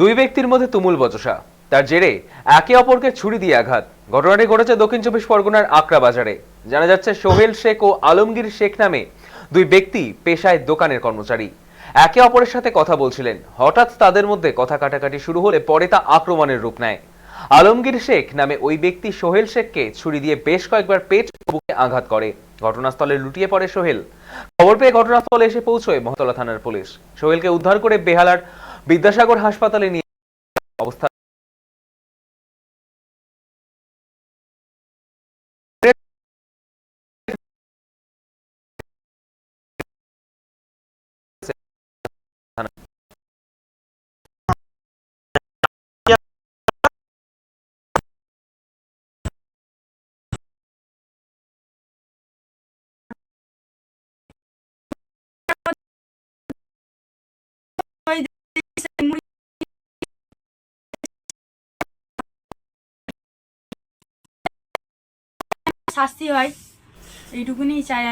দুই ব্যক্তির মধ্যে তুমুল বচসা। তার জেরে একে অপরকে ছুরি দিয়ে আঘাত। ঘটনাটি ঘটেছে দক্ষিণ চব্বিশ পরগনার আকরা বাজারে। জানা যাচ্ছে, সোহেল শেখ ও আলমগীর শেখ নামে দুই ব্যক্তি পেশায় দোকানের কর্মচারী। একে অপরের সাথে কথা বলছিলেন। হঠাৎ তাদের মধ্যে কথা কাটাকাটি শুরু হলে পরে তা আক্রমণের রূপ নেয়। আলমগীর শেখ নামে ওই ব্যক্তি সোহেল শেখকে ছুরি দিয়ে বেশ কয়েকবার পেট বুকে আঘাত করে। ঘটনাস্থলে লুটিয়ে পড়ে সোহেল। খবর পেয়ে ঘটনাস্থলে এসে পৌঁছয় মহতলা থানার পুলিশ। সোহেলকে উদ্ধার করে বেহালার বিদ্যাসাগর হাসপাতালে নিয়ে অবস্থা শাস্তি হয়। এইটুকুনি চাই